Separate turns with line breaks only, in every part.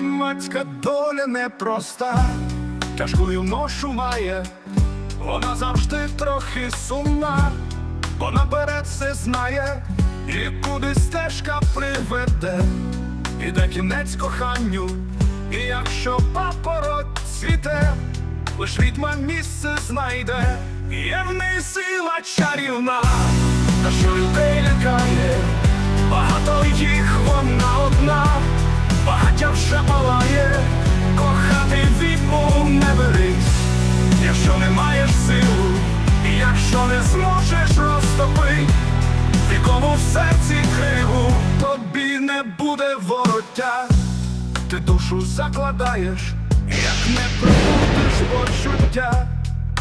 Відьмацька доля непроста, тяжкою ношу має, вона завжди трохи сумна, бо наперед все знає, і куди стежка приведе, іде кінець коханню, і якщо папороть цвіте, лиш відьма місце знайде, є в неї сила чарівна, та що людей лякає, багато їх вона одна, багаття вже палає, кохати відьму не берись, якщо не маєш силу, і якщо не зможеш розтопить, нікому в серці криву, тобі не буде вороття, ти душу закладаєш, як не пробудеш почуття,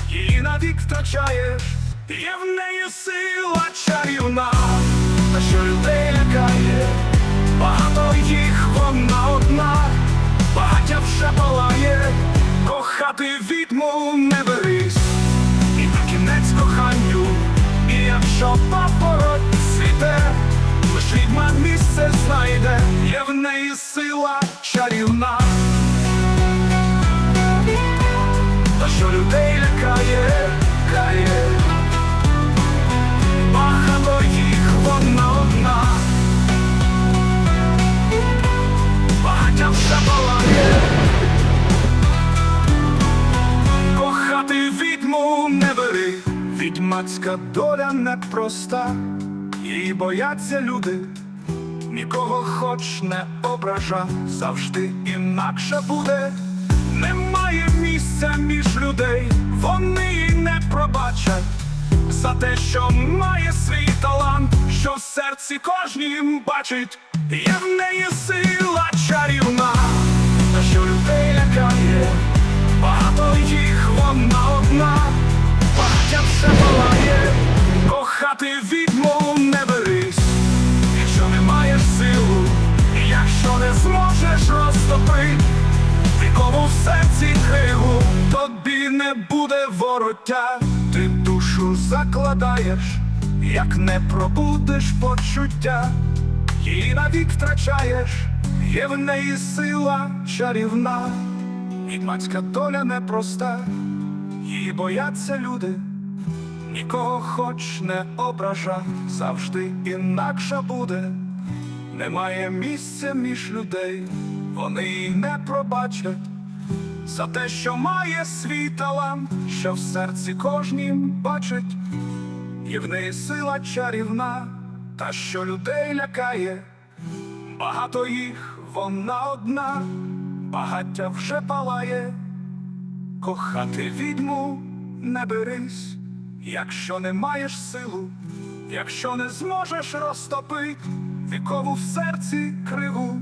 її навік втрачаєш, є в неї сила чарівна, та що людей лякає, кохати відьму Відьмацька доля непроста Її бояться люди. Нікого хоч не обража, завжди інакше буде. Немає місця між людей, вони їй не пробачать. За те, що має свій талант, що в серці кожнім бачить, є в неї сила чарівна, та що людей лякає, буде вороття, ти душу закладаєш, як не пробудеш почуття, її навік втрачаєш, є в неї сила чарівна, відьмацька доля непроста, її бояться люди. Нікого хоч не обража, завжди інакша буде. Немає місця між людей, вони не пробачать за те, що має свій талант, що в серці кожнім бачить, і в неї сила чарівна, та що людей лякає, багато їх вона одна, багаття вже палає. Кохати відьму не берись, якщо не маєш силу, якщо не зможеш розтопити вікову в серці криву,